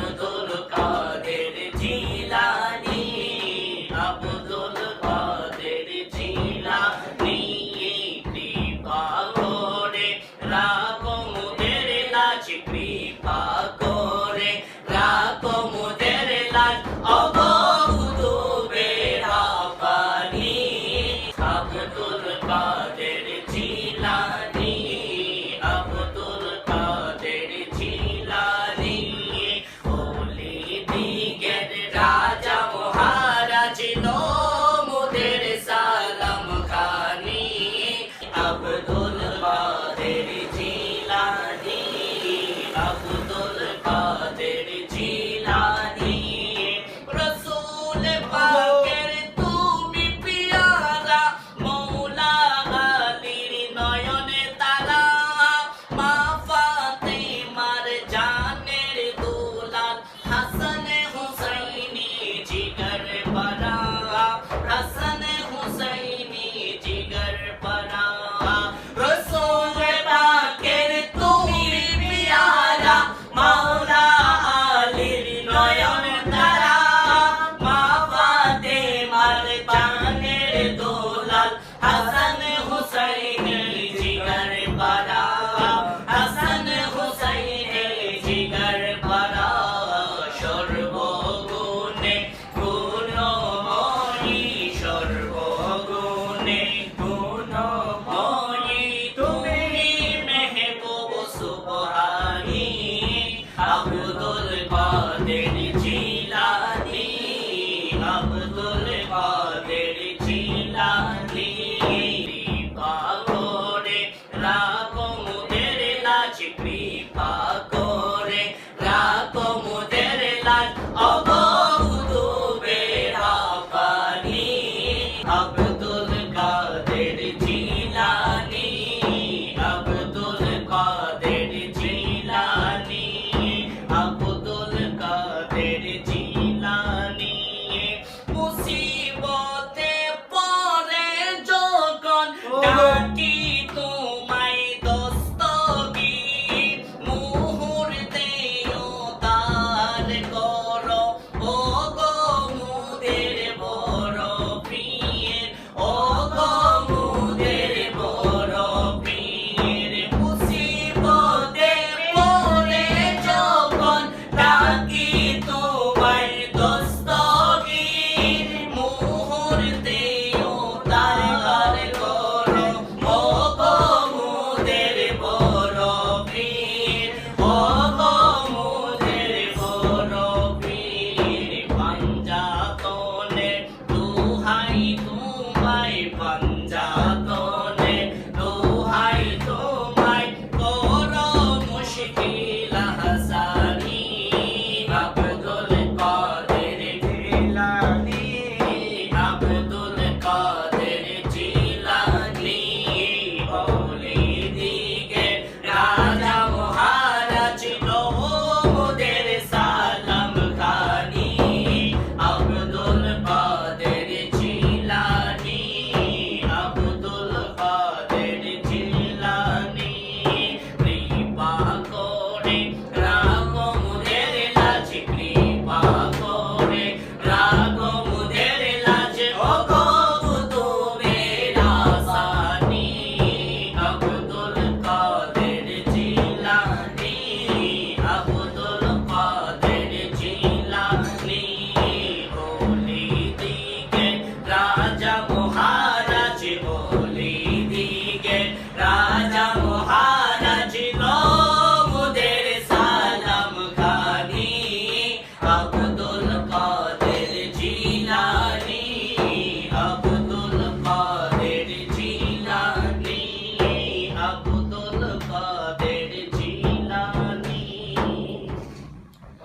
আব্দুল কাদের জিলানি, আব্দুল কাদের জিলানি কৃপা করে রাখো মুদের লাজ কৃপা করে, রাখো মুদের লাজ অবর কাদের God.